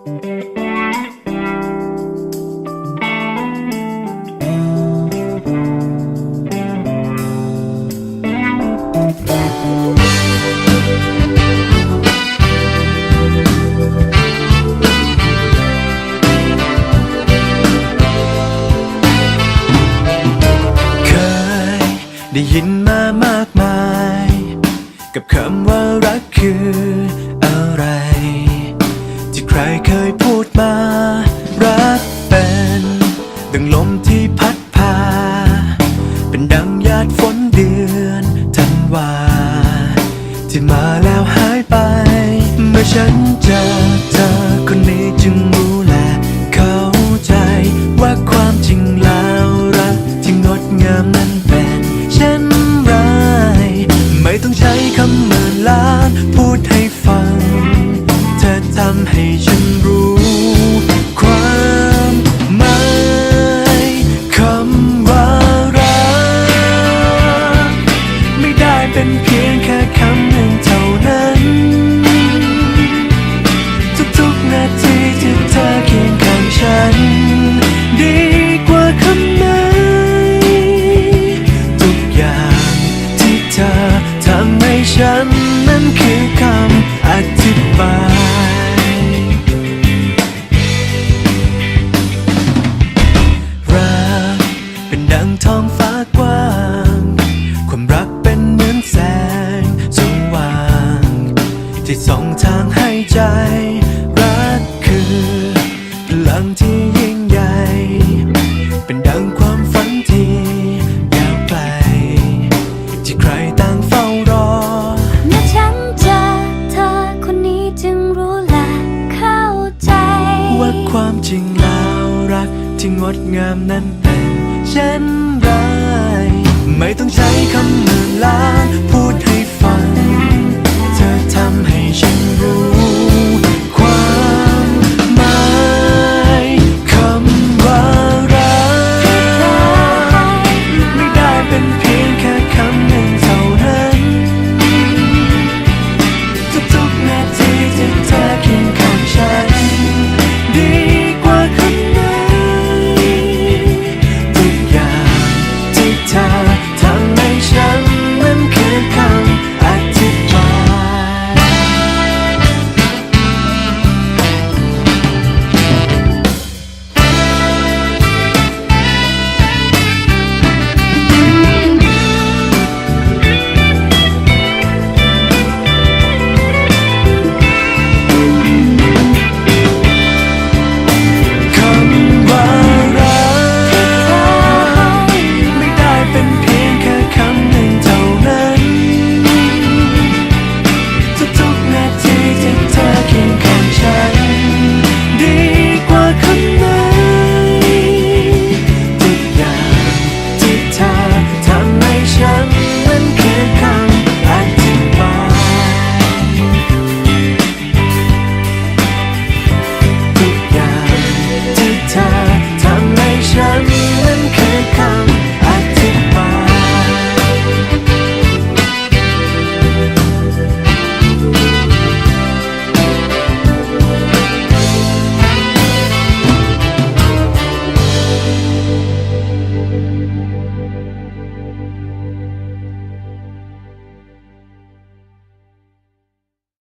เคยได้ยินมามากมาย กับคำว่ารักคือ เคยพูดมา รักเป็น ดังลมที่พัดพา เป็นดังหยาดฝนเดือนธันวา ที่มาแล้วหายไป เมื่อฉันเจอเธอคนนี้จึงรู้และเข้าใจว่าความจริงแล้วรักที่งดงามนั้นเป็นเช่นไรไม่ต้องใช้คำหมื่นล้านพูดให้ฟัง เธอทำให้ฉัน ท้องฟ้ากว้าง ความรักเป็นเหมือนแสงสว่าง ที่ส่องทางให้ใจ รักคือพลังที่ยิ่งใหญ่ เป็นดังความฝันที่ยาวไกล ที่ใครต่างเฝ้ารอ เมื่อฉันเจอเธอคนนี้จึงรู้และเข้าใจ ว่าความจริงแล้วรักที่งดงามนั้นเป็น เช่นไร ไม่ต้องใช้คำหมื่นล้านพู